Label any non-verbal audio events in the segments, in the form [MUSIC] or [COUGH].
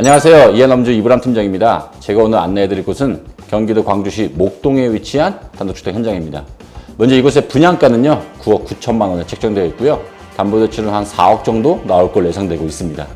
안녕하세요. 이해넘주 이브람 팀장입니다. 제가 오늘 안내해드릴 곳은 경기도 광주시 목동에 위치한 단독주택 현장입니다. 먼저 이곳의 분양가는요, 9억 9천만 원에 책정되어 있고요. 담보대출은 한 4억 정도 나올 걸로 예상되고 있습니다.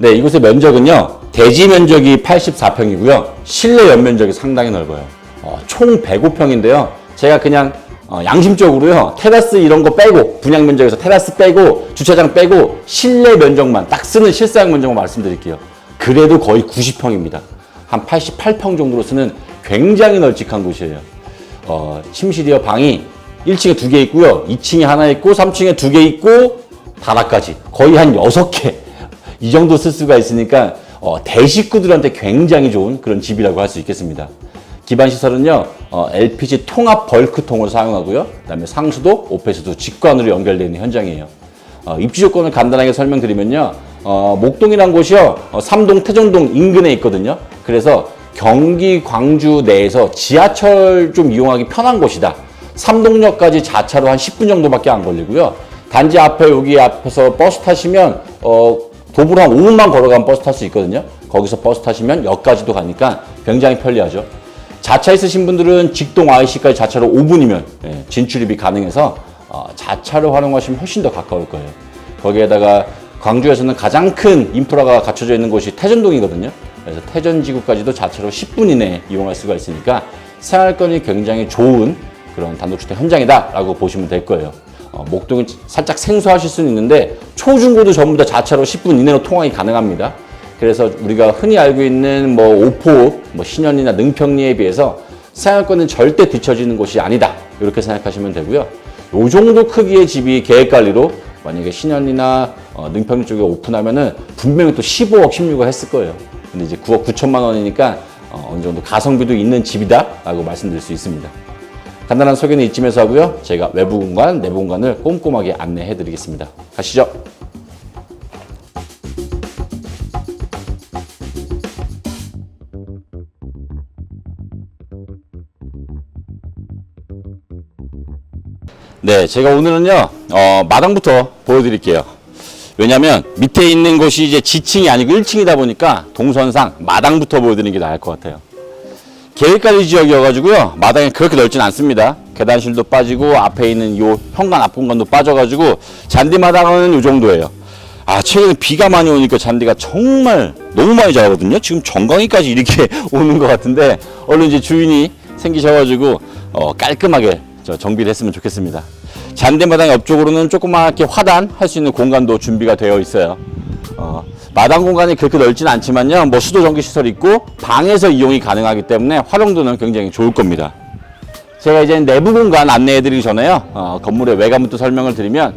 네, 이곳의 면적은요, 대지 면적이 84평이고요. 실내 연면적이 상당히 넓어요. 어, 총 105평인데요. 제가 그냥 어, 양심적으로요, 테라스 이런 거 빼고, 분양 면적에서 테라스 빼고, 주차장 빼고, 실내 면적만, 딱 쓰는 실사용 면적만 말씀드릴게요. 그래도 거의 90평입니다. 한 88평 정도로 쓰는 굉장히 널찍한 곳이에요. 어, 침실이요, 방이 1층에 두 개 있고요, 2층에 하나 있고, 3층에 두 개 있고, 다락까지. 거의 한 6개. [LAUGHS] 이 정도 쓸 수가 있으니까, 어, 대식구들한테 굉장히 좋은 그런 집이라고 할 수 있겠습니다. 기반 시설은요, 어, LPG 통합 벌크통을 사용하고요. 그 다음에 상수도, 오페스도 직관으로 연결되어 있는 현장이에요. 어, 입지 조건을 간단하게 설명드리면요, 어, 목동이란 곳이요, 어, 삼동, 태종동 인근에 있거든요. 그래서 경기, 광주 내에서 지하철 좀 이용하기 편한 곳이다. 삼동역까지 자차로 한 10분 정도밖에 안 걸리고요. 단지 앞에 여기 앞에서 버스 타시면 어, 도보로 한 5분만 걸어가면 버스 탈 수 있거든요. 거기서 버스 타시면 역까지도 가니까 굉장히 편리하죠. 자차 있으신 분들은 직동 IC까지 자차로 5분이면 예, 진출입이 가능해서 어, 자차를 활용하시면 훨씬 더 가까울 거예요. 거기에다가 광주에서는 가장 큰 인프라가 갖춰져 있는 곳이 태전동이거든요. 그래서 태전지구까지도 자차로 10분 이내에 이용할 수가 있으니까 생활권이 굉장히 좋은 그런 단독주택 현장이다라고 보시면 될 거예요. 어, 목동이 살짝 생소하실 수는 있는데 초중고도 전부 다 자차로 10분 이내로 통학이 가능합니다. 그래서 우리가 흔히 알고 있는 뭐 오포, 뭐 신현이나 능평리에 비해서 생활권은 절대 뒤처지는 곳이 아니다. 이렇게 생각하시면 되고요. 요 정도 크기의 집이 계획 관리로 만약에 신현이나 어, 능평리 쪽에 오픈하면은 분명히 또 15억, 16억 했을 거예요. 근데 이제 9억 9천만 원이니까 어, 어느 정도 가성비도 있는 집이다라고 말씀드릴 수 있습니다. 간단한 소개는 이쯤에서 하고요. 제가 외부 공간, 내부 공간을 꼼꼼하게 안내해 드리겠습니다. 가시죠. 네, 제가 오늘은요, 어, 마당부터 보여드릴게요. 왜냐면 밑에 있는 곳이 이제 지층이 아니고 1층이다 보니까 동선상 마당부터 보여드리는 게 나을 것 같아요. 계획관리 지역이어가지고요, 마당이 그렇게 넓진 않습니다. 계단실도 빠지고 앞에 있는 요 현관 앞 공간도 빠져가지고 잔디 마당은 요 정도예요. 아, 최근에 비가 많이 오니까 잔디가 정말 너무 많이 자라거든요. 지금 정강이까지 이렇게 [LAUGHS] 오는 것 같은데 얼른 이제 주인이 생기셔가지고 어, 깔끔하게 저 정비를 했으면 좋겠습니다. 잔디마당 옆쪽으로는 조그맣게 화단할 수 있는 공간도 준비가 되어 있어요. 어, 마당 공간이 그렇게 넓지는 않지만요. 뭐 수도 전기 시설이 있고 방에서 이용이 가능하기 때문에 활용도는 굉장히 좋을 겁니다. 제가 이제 내부 공간 안내해 드리기 전에요. 어, 건물의 외관부터 설명을 드리면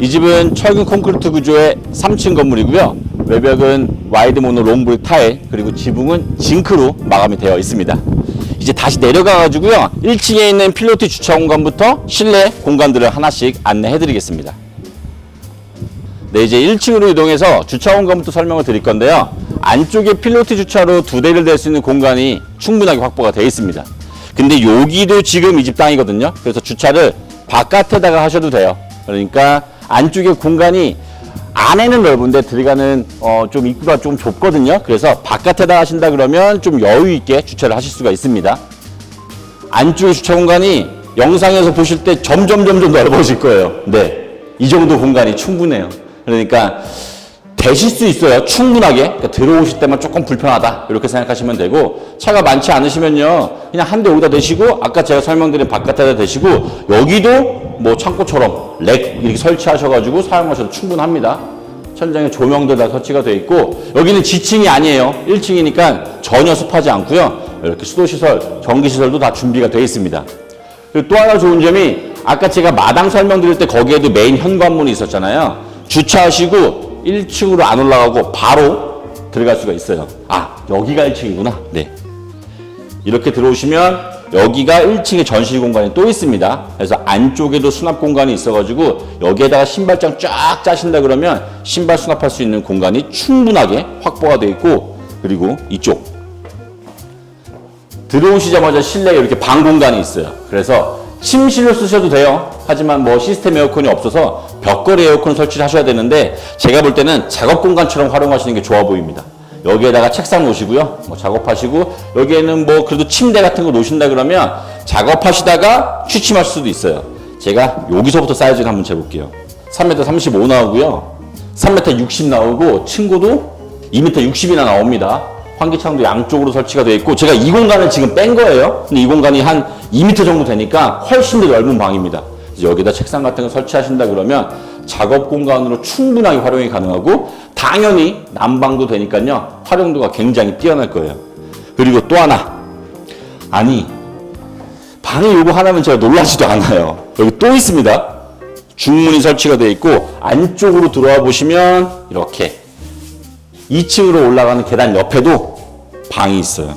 이 집은 철근 콘크리트 구조의 3층 건물이고요. 외벽은 와이드 모노 롱브릭 타일 그리고 지붕은 징크로 마감이 되어 있습니다. 이제 다시 내려가 가지고요. 1층에 있는 필로티 주차 공간부터 실내 공간들을 하나씩 안내해 드리겠습니다. 네, 이제 1층으로 이동해서 주차 공간부터 설명을 드릴 건데요. 안쪽에 필로티 주차로 두 대를 댈 수 있는 공간이 충분하게 확보가 되어 있습니다. 근데 여기도 지금 이 집 땅이거든요. 그래서 주차를 바깥에다가 하셔도 돼요. 그러니까 안쪽에 공간이 안에는 넓은데 들어가는 어, 좀 입구가 좀 좁거든요. 그래서 바깥에다 하신다 그러면 좀 여유 있게 주차를 하실 수가 있습니다. 안쪽의 주차 공간이 영상에서 보실 때 점점 점점 넓어질 거예요. 네. 이 정도 공간이 충분해요. 그러니까 되실 수 있어요. 충분하게. 그러니까 들어오실 때만 조금 불편하다. 이렇게 생각하시면 되고, 차가 많지 않으시면요. 그냥 한대 여기다 대시고, 아까 제가 설명드린 바깥에다 대시고, 여기도 뭐 창고처럼 렉 이렇게 설치하셔가지고 사용하셔도 충분합니다. 천장에 조명도 다 설치가 되어 있고, 여기는 지층이 아니에요. 1층이니까 전혀 습하지 않고요. 이렇게 수도시설, 전기시설도 다 준비가 되어 있습니다. 그리고 또 하나 좋은 점이 아까 제가 마당 설명드릴 때 거기에도 메인 현관문이 있었잖아요. 주차하시고 1층으로 안 올라가고 바로 들어갈 수가 있어요. 아, 여기가 1층이구나. 네. 이렇게 들어오시면 여기가 1층에 전실 공간이 또 있습니다. 그래서 안쪽에도 수납 공간이 있어가지고 여기에다가 신발장 쫙 짜신다 그러면 신발 수납할 수 있는 공간이 충분하게 확보가 되어 있고 그리고 이쪽 들어오시자마자 실내에 이렇게 방 공간이 있어요. 그래서 침실로 쓰셔도 돼요. 하지만 뭐 시스템 에어컨이 없어서 벽걸이 에어컨 설치를 하셔야 되는데 제가 볼 때는 작업 공간처럼 활용하시는 게 좋아 보입니다. 여기에다가 책상 놓으시고요. 뭐 작업하시고 여기에는 뭐 그래도 침대 같은 거 놓으신다 그러면 작업하시다가 취침할 수도 있어요. 제가 여기서부터 사이즈를 한번 재볼게요. 3m 35 나오고요. 3m 60 나오고 층고도 2m 60이나 나옵니다. 환기창도 양쪽으로 설치가 되어 있고 제가 이 공간을 지금 뺀 거예요. 근데 이 공간이 한 2m 정도 되니까 훨씬 더 넓은 방입니다. 여기다 책상 같은 거 설치하신다 그러면 작업 공간으로 충분하게 활용이 가능하고 당연히 난방도 되니까요. 활용도가 굉장히 뛰어날 거예요. 그리고 또 하나. 아니, 방에 요거 하나면 제가 놀라지도 않아요. 여기 또 있습니다. 중문이 설치가 되어 있고 안쪽으로 들어와 보시면 이렇게 2층으로 올라가는 계단 옆에도 방이 있어요.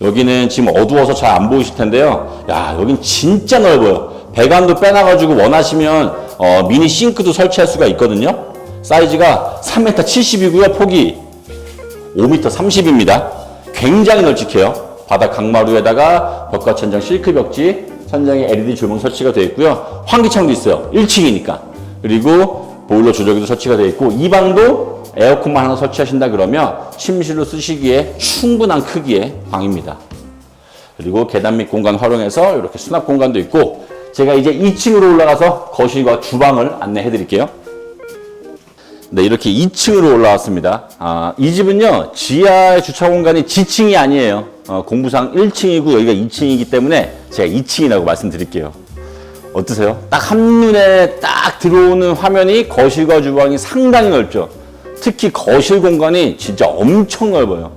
여기는 지금 어두워서 잘 안 보이실 텐데요. 야, 여긴 진짜 넓어요. 배관도 빼놔가지고 원하시면 어, 미니 싱크도 설치할 수가 있거든요. 사이즈가 3m 70이고요. 폭이 5m 30입니다. 굉장히 널찍해요. 바닥 강마루에다가 벽과 천장 실크 벽지, 천장에 LED 조명 설치가 되어 있고요. 환기창도 있어요. 1층이니까. 그리고 보일러 조절기도 설치가 되어 있고 이 방도 에어컨만 하나 설치하신다 그러면 침실로 쓰시기에 충분한 크기의 방입니다. 그리고 계단 및 공간 활용해서 이렇게 수납 공간도 있고 제가 이제 2층으로 올라가서 거실과 주방을 안내해 드릴게요. 네, 이렇게 2층으로 올라왔습니다. 아, 이 집은요, 지하의 주차 공간이 지층이 아니에요. 어, 공부상 1층이고 여기가 2층이기 때문에 제가 2층이라고 말씀드릴게요. 어떠세요? 딱 한눈에 딱 들어오는 화면이 거실과 주방이 상당히 넓죠. 특히 거실 공간이 진짜 엄청 넓어요.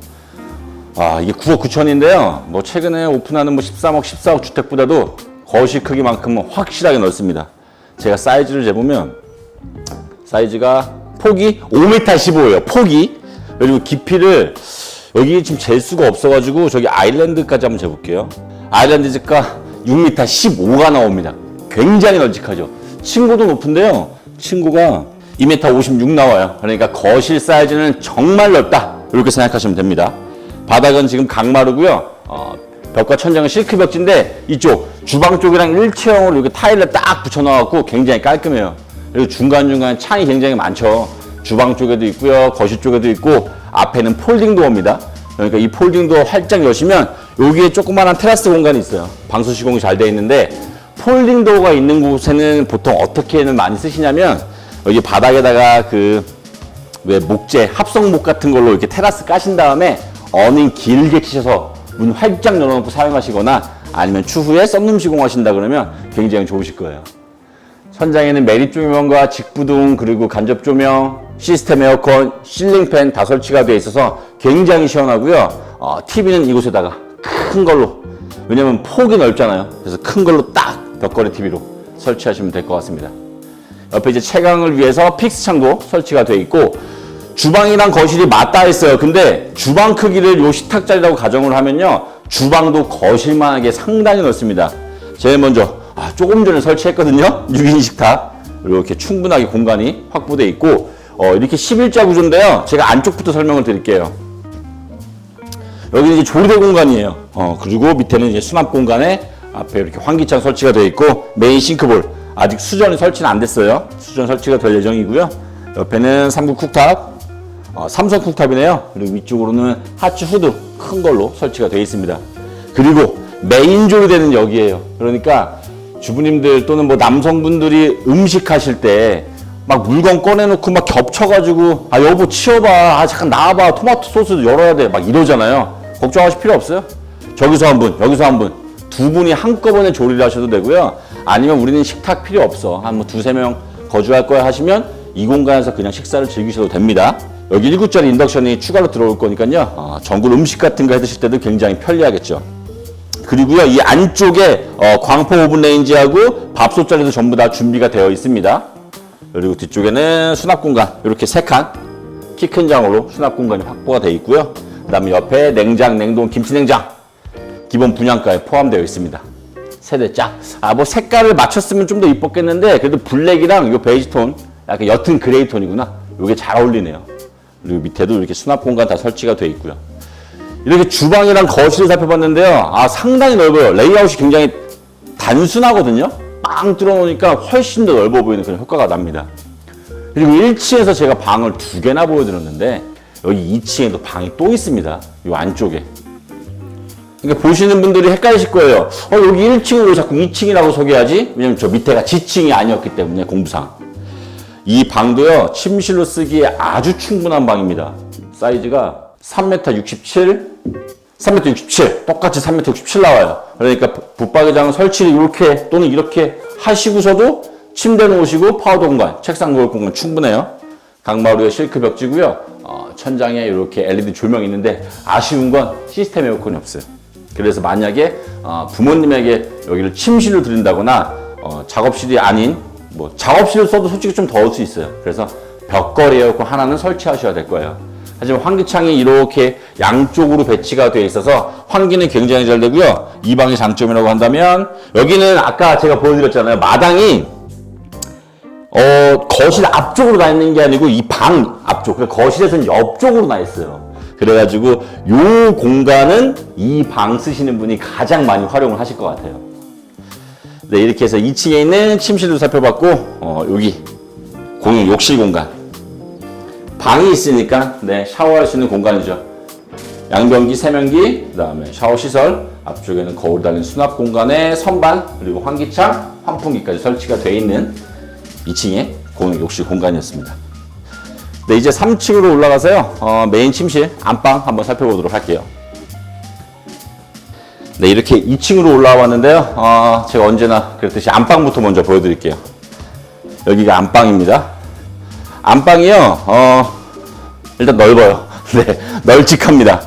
아, 이게 9억 9천인데요. 뭐 최근에 오픈하는 뭐 13억, 14억 주택보다도 거실 크기만큼은 확실하게 넓습니다. 제가 사이즈를 재보면 사이즈가 폭이 5m 15예요. 폭이. 그리고 깊이를 여기 지금 잴 수가 없어가지고 저기 아일랜드까지 한번 재볼게요. 아일랜드가 6m 15가 나옵니다. 굉장히 널찍하죠. 층고도 높은데요. 층고가 2m 56 나와요. 그러니까 거실 사이즈는 정말 넓다. 이렇게 생각하시면 됩니다. 바닥은 지금 강마루고요. 어, 벽과 천장은 실크 벽지인데 이쪽 주방 쪽이랑 일체형으로 이렇게 타일을 딱 붙여넣어갖고 굉장히 깔끔해요. 그리고 중간중간 창이 굉장히 많죠. 주방 쪽에도 있고요. 거실 쪽에도 있고 앞에는 폴딩 도어입니다. 그러니까 이 폴딩 도어 활짝 여시면 여기에 조그마한 테라스 공간이 있어요. 방수 시공이 잘 되어 있는데 폴딩 도어가 있는 곳에는 보통 어떻게는 많이 쓰시냐면 여기 바닥에다가 그 왜 목재 합성목 같은 걸로 이렇게 테라스 까신 다음에 어닝 길게 치셔서 문 활짝 열어놓고 사용하시거나 아니면 추후에 썸룸 시공하신다 그러면 굉장히 좋으실 거예요. 천장에는 매립 조명과 직부등 그리고 간접 조명, 시스템 에어컨, 실링팬 다 설치가 되어 있어서 굉장히 시원하고요. 어, TV는 이곳에다가 큰 걸로 왜냐면 폭이 넓잖아요. 그래서 큰 걸로 딱 벽걸이 TV로 설치하시면 될 것 같습니다. 옆에 이제 채광을 위해서 픽스 창도 설치가 되어 있고 주방이랑 거실이 맞닿아 있어요. 근데 주방 크기를 요 식탁 자리라고 가정을 하면요. 주방도 거실만하게 상당히 넓습니다. 제일 먼저 아, 조금 전에 설치했거든요. [LAUGHS] 6인 식탁. 이렇게 충분하게 공간이 확보되어 있고 어, 이렇게 11자 구조인데요. 제가 안쪽부터 설명을 드릴게요. 여기는 이제 조리대 공간이에요. 어, 그리고 밑에는 이제 수납 공간에 앞에 이렇게 환기창 설치가 되어 있고 메인 싱크볼 아직 수전이 설치는 안 됐어요. 수전 설치가 될 예정이고요. 옆에는 3구 쿡탑, 어, 삼성 쿡탑이네요. 그리고 위쪽으로는 하츠 후드 큰 걸로 설치가 되어 있습니다. 그리고 메인 조리대는 여기에요. 그러니까 주부님들 또는 뭐 남성분들이 음식 하실 때 막 물건 꺼내놓고 막 겹쳐가지고 아 여보 치워봐. 아 잠깐 나와봐. 토마토 소스 열어야 돼. 막 이러잖아요. 걱정하실 필요 없어요? 저기서 한 분 여기서 한 분. 두 분이 한꺼번에 조리를 하셔도 되고요. 아니면 우리는 식탁 필요 없어. 한 뭐 두세 명 거주할 거야 하시면 이 공간에서 그냥 식사를 즐기셔도 됩니다 여기 1구짜리 인덕션이 추가로 들어올 거니까요. 어, 전골 음식 같은 거 해 드실 때도 굉장히 편리하겠죠. 그리고요 이 안쪽에 어, 광포 오븐 레인지하고 밥솥 자리도 전부 다 준비가 되어 있습니다. 그리고 뒤쪽에는 수납 공간 이렇게 세 칸. 키 큰 장으로 수납 공간이 확보가 되어 있고요. 그 다음에 옆에 냉장 냉동 김치 냉장. 기본 분양가에 포함되어 있습니다. 세대 짝 아 뭐 색깔을 맞췄으면 좀 더 이뻤겠는데 그래도 블랙이랑 이 베이지 톤 약간 옅은 그레이 톤이구나. 이게 잘 어울리네요 그리고 밑에도 이렇게 수납 공간 다 설치가 되어 있고요 이렇게 주방이랑 거실을 살펴봤는데요. 아, 상당히 넓어요. 레이아웃이 굉장히 단순하거든요. 빵 뚫어놓으니까 훨씬 더 넓어 보이는 그런 효과가 납니다. 그리고 1층에서 제가 방을 두 개나 보여드렸는데, 여기 2층에도 방이 또 있습니다. 이 안쪽에. 그러니까 보시는 분들이 헷갈리실 거예요. 어, 여기 1층을 왜 자꾸 2층이라고 소개하지? 왜냐면 저 밑에가 지층이 아니었기 때문에 공부상. 이 방도요, 침실로 쓰기에 아주 충분한 방입니다. 사이즈가 3m 67, 3m 67, 똑같이 3m 67 나와요. 그러니까 붙박이장 설치를 이렇게 또는 이렇게 하시고서도 침대 놓으시고 파우더 공간, 책상 놓을 공간 충분해요. 강마루에 실크 벽지고요. 어, 천장에 이렇게 LED 조명이 있는데 아쉬운 건 시스템 에어컨이 없어요. 그래서 만약에 어, 부모님에게 여기를 침실로 드린다거나 어, 작업실이 아닌 뭐 작업실을 써도 솔직히 좀 더울 수 있어요. 그래서 벽걸이 에어컨 하나는 설치하셔야 될 거예요. 하지만 환기창이 이렇게 양쪽으로 배치가 되어 있어서 환기는 굉장히 잘 되고요. 이 방의 장점이라고 한다면 여기는 아까 제가 보여드렸잖아요. 마당이 어, 거실 앞쪽으로 나 있는 게 아니고 이 방 앞쪽, 그러니까 거실에서는 옆쪽으로 나 있어요. 그래가지고 요 공간은 이 방 쓰시는 분이 가장 많이 활용을 하실 것 같아요. 네, 이렇게 해서 2층에 있는 침실도 살펴봤고, 어, 여기 공용 욕실 공간. 방이 있으니까, 네, 샤워할 수 있는 공간이죠. 양변기, 세면기, 그 다음에 샤워 시설, 앞쪽에는 거울 달린 수납 공간에 선반, 그리고 환기창, 환풍기까지 설치가 되어 있는 2층의 공용 욕실 공간이었습니다. 네, 이제 3층으로 올라가서요, 어, 메인 침실, 안방 한번 살펴보도록 할게요. 네, 이렇게 2층으로 올라왔는데요. 어, 제가 언제나 그랬듯이 안방부터 먼저 보여드릴게요. 여기가 안방입니다. 안방이요, 어, 일단 넓어요. [LAUGHS] 네, 널찍합니다.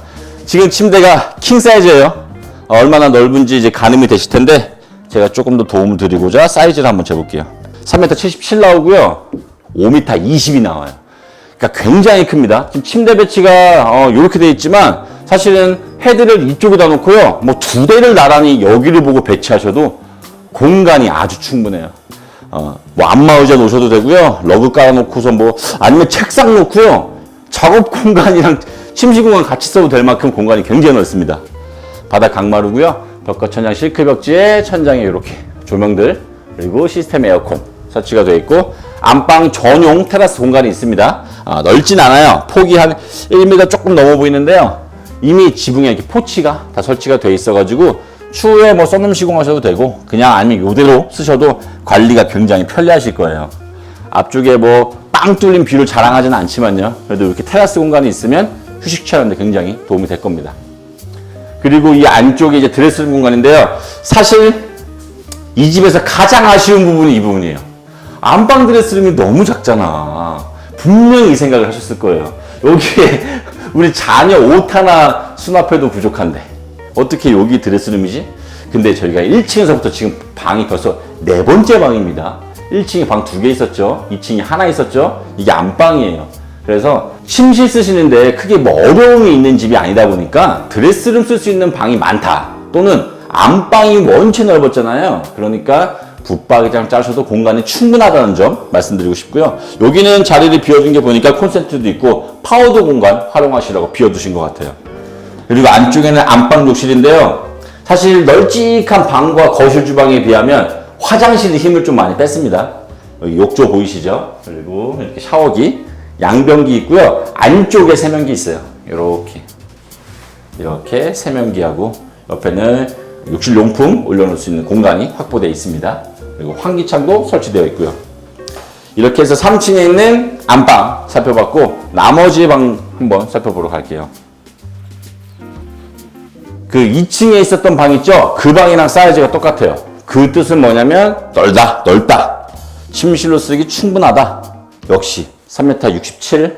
지금 침대가 킹 사이즈예요. 어, 얼마나 넓은지 이제 가늠이 되실 텐데 제가 조금 더 도움을 드리고자 사이즈를 한번 재볼게요. 3m 77 나오고요. 5m 20이 나와요. 그러니까 굉장히 큽니다. 지금 침대 배치가 어, 이렇게 되어 있지만 사실은 헤드를 이쪽에다 놓고요. 뭐 두 대를 나란히 여기를 보고 배치하셔도 공간이 아주 충분해요. 어, 뭐 안마 의자 놓으셔도 되고요. 러그 깔아놓고서 뭐 아니면 책상 놓고요. 작업 공간이랑 침실 공간 같이 써도 될 만큼 공간이 굉장히 넓습니다. 바닥 강마루고요. 벽과 천장 실크 벽지에 천장에 이렇게 조명들 그리고 시스템 에어컨 설치가 되어 있고 안방 전용 테라스 공간이 있습니다. 아, 넓진 않아요. 폭이 한 1m 조금 넘어 보이는데요. 이미 지붕에 이렇게 포치가 다 설치가 되어 있어가지고 추후에 뭐 썬룸 시공하셔도 되고 그냥 아니면 이대로 쓰셔도 관리가 굉장히 편리하실 거예요. 앞쪽에 뭐 빵 뚫린 뷰를 자랑하지는 않지만요. 그래도 이렇게 테라스 공간이 있으면 휴식 취하는데 굉장히 도움이 될 겁니다. 그리고 이 안쪽에 이제 드레스룸 공간인데요. 사실 이 집에서 가장 아쉬운 부분이 이 부분이에요. 안방 드레스룸이 너무 작잖아. 분명히 이 생각을 하셨을 거예요. 여기에 우리 자녀 옷 하나 수납해도 부족한데 어떻게 여기 드레스룸이지? 근데 저희가 1층에서부터 지금 방이 벌써 네 번째 방입니다. 1층에 방 두 개 있었죠. 2층에 하나 있었죠. 이게 안방이에요. 그래서 침실 쓰시는데 크게 뭐 어려움이 있는 집이 아니다 보니까 드레스룸 쓸 수 있는 방이 많다. 또는 안방이 원체 넓었잖아요. 그러니까 붙박이장 짜셔도 공간이 충분하다는 점 말씀드리고 싶고요. 여기는 자리를 비워준 게 보니까 콘센트도 있고 파우더 공간 활용하시라고 비워두신 것 같아요. 그리고 안쪽에는 안방 욕실인데요. 사실 널찍한 방과 거실 주방에 비하면 화장실이 힘을 좀 많이 뺐습니다. 여기 욕조 보이시죠? 그리고 이렇게 샤워기, 양변기 있고요. 안쪽에 세면기 있어요. 이렇게. 이렇게 세면기하고 옆에는 욕실 용품 올려놓을 수 있는 공간이 확보되어 있습니다. 그리고 환기창도 설치되어 있고요. 이렇게 해서 3층에 있는 안방 살펴봤고 나머지 방 한번 살펴보러 갈게요. 그 2층에 있었던 방 있죠? 그 방이랑 사이즈가 똑같아요. 그 뜻은 뭐냐면 넓다, 넓다. 침실로 쓰기 충분하다. 역시 3m 67,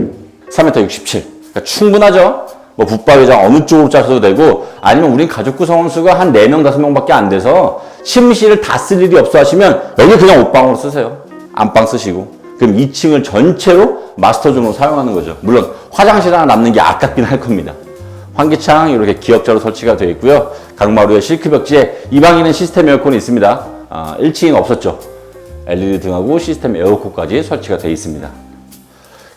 3m 67. 그러니까 충분하죠? 뭐 붙박이장 어느 쪽으로 짜셔도 되고 아니면 우린 가족 구성원 수가 한 4명, 5명밖에 안 돼서 침실을 다 쓸 일이 없어 하시면 여기 그냥 옷방으로 쓰세요. 안방 쓰시고. 그럼 2층을 전체로 마스터존으로 사용하는 거죠. 물론 화장실 하나 남는 게 아깝긴 할 겁니다. 환기창 이렇게 기역자로 설치가 되어 있고요. 강마루에 실크 벽지에 이 방에는 시스템 에어컨이 있습니다. 아, 1층에는 없었죠. LED 등하고 시스템 에어컨까지 설치가 되어 있습니다.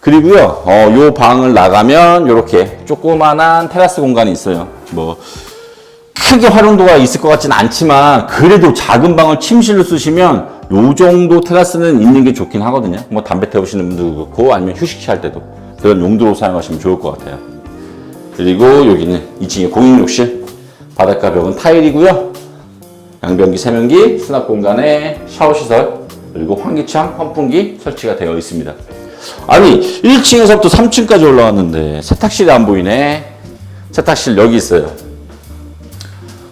그리고요, 어, 요 방을 나가면 이렇게 조그만한 테라스 공간이 있어요. 뭐 크게 활용도가 있을 것 같지는 않지만 그래도 작은 방을 침실로 쓰시면 요 정도 테라스는 있는 게 좋긴 하거든요. 뭐 담배 태우시는 분도 그렇고 아니면 휴식 취할 때도 그런 용도로 사용하시면 좋을 것 같아요. 그리고 여기는 2층에 공용 욕실, 바닷가 벽은 타일이고요. 양변기, 세면기, 수납 공간에 샤워 시설, 그리고 환기창, 환풍기 설치가 되어 있습니다. 아니 1층에서부터 3층까지 올라왔는데 세탁실이 안 보이네. 세탁실 여기 있어요.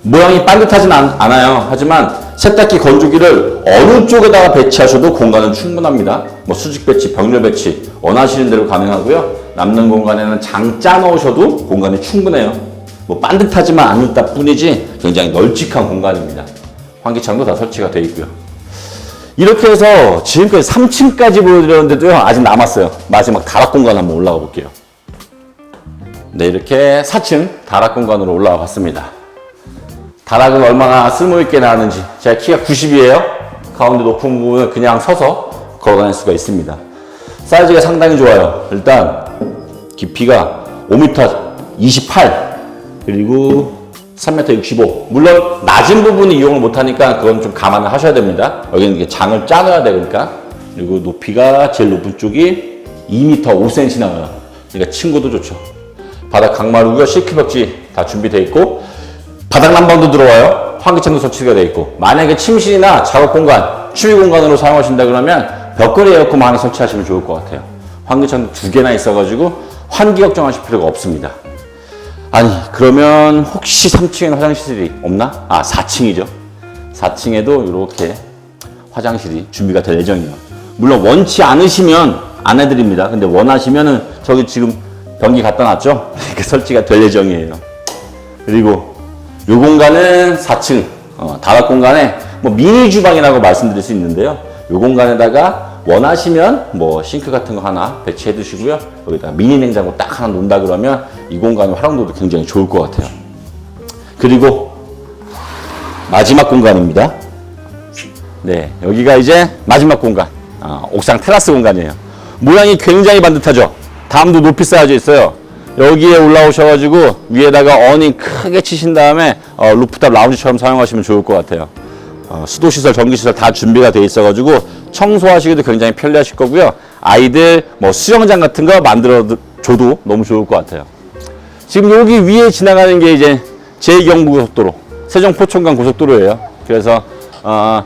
모양이 반듯하진 않, 않아요. 하지만 세탁기 건조기를 어느 쪽에다가 배치하셔도 공간은 충분합니다. 뭐 수직 배치, 병렬 배치 원하시는 대로 가능하고요. 남는 공간에는 장 짜 넣으셔도 공간이 충분해요. 뭐 반듯하지만 않다 뿐이지 굉장히 널찍한 공간입니다. 환기창도 다 설치가 되어 있고요. 이렇게 해서 지금까지 3층까지 보여드렸는데도요 아직 남았어요. 마지막 다락 공간 한번 올라가 볼게요. 네 이렇게 4층 다락 공간으로 올라와 봤습니다. 다락은 얼마나 쓸모있게 나왔는지 제가 키가 90이에요 가운데 높은 부분은 그냥 서서 걸어다닐 수가 있습니다 사이즈가 상당히 좋아요 일단 깊이가 5m 28 그리고 3m 65 물론 낮은 부분은 이용을 못하니까 그건 좀 감안을 하셔야 됩니다 여기는 이렇게 장을 짜놔야 되니까 그리고 높이가 제일 높은 쪽이 2m 5cm 나와요 그러니까 친구도 좋죠 바닥 강마루고요 시크벽지 다 준비되어 있고 바닥 난방도 들어와요. 환기창도 설치가 되어 있고 만약에 침실이나 작업 공간, 추위 공간으로 사용하신다 그러면 벽걸이 에어컨 하나 설치하시면 좋을 것 같아요. 환기창도 두 개나 있어가지고 환기 걱정하실 필요가 없습니다. 아니 그러면 혹시 3층에는 화장실이 없나? 아 4층이죠. 4층에도 이렇게 화장실이 준비가 될 예정이에요. 물론 원치 않으시면 안 해드립니다. 근데 원하시면은 저기 지금 변기 갖다 놨죠? 이렇게 [LAUGHS] 설치가 될 예정이에요. 그리고 이 공간은 4층 어, 다락 공간에 뭐 미니 주방이라고 말씀드릴 수 있는데요. 이 공간에다가 원하시면 뭐 싱크 같은 거 하나 배치해 두시고요. 여기다 미니 냉장고 딱 하나 놓는다 그러면 이 공간의 활용도도 굉장히 좋을 것 같아요. 그리고 마지막 공간입니다. 네, 여기가 이제 마지막 공간. 아, 옥상 테라스 공간이에요. 모양이 굉장히 반듯하죠. 담도 높이 쌓여져 있어요. 여기에 올라오셔가지고 위에다가 어닝 크게 치신 다음에 어, 루프탑 라운지처럼 사용하시면 좋을 것 같아요. 어, 수도시설, 전기시설 다 준비가 돼 있어가지고 청소하시기도 굉장히 편리하실 거고요. 아이들 뭐 수영장 같은 거 만들어 줘도 너무 좋을 것 같아요. 지금 여기 위에 지나가는 게 이제 제2경부고속도로, 세종포천간 고속도로예요. 그래서 어,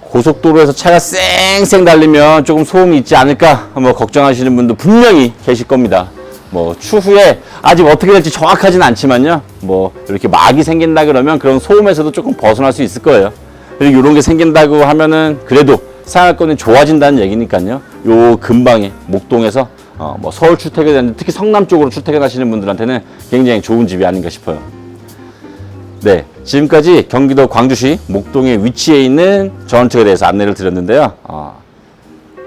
고속도로에서 차가 쌩쌩 달리면 조금 소음이 있지 않을까 뭐 걱정하시는 분도 분명히 계실 겁니다. 뭐 추후에 아직 어떻게 될지 정확하진 않지만요. 뭐 이렇게 막이 생긴다 그러면 그런 소음에서도 조금 벗어날 수 있을 거예요. 그리고 이런 게 생긴다고 하면은 그래도 생활권이 좋아진다는 얘기니까요. 요 근방에 목동에서 어, 뭐 서울 출퇴근 하는 특히 성남 쪽으로 출퇴근하시는 분들한테는 굉장히 좋은 집이 아닌가 싶어요. 네, 지금까지 경기도 광주시 목동에 위치해 있는 전원책에 대해서 안내를 드렸는데요. 어,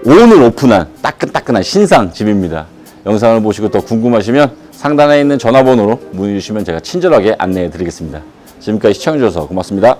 오늘 오픈한 따끈따끈한 신상 집입니다. 영상을 보시고 더 궁금하시면 상단에 있는 전화번호로 문의 주시면 제가 친절하게 안내해 드리겠습니다. 지금까지 시청해 주셔서 고맙습니다.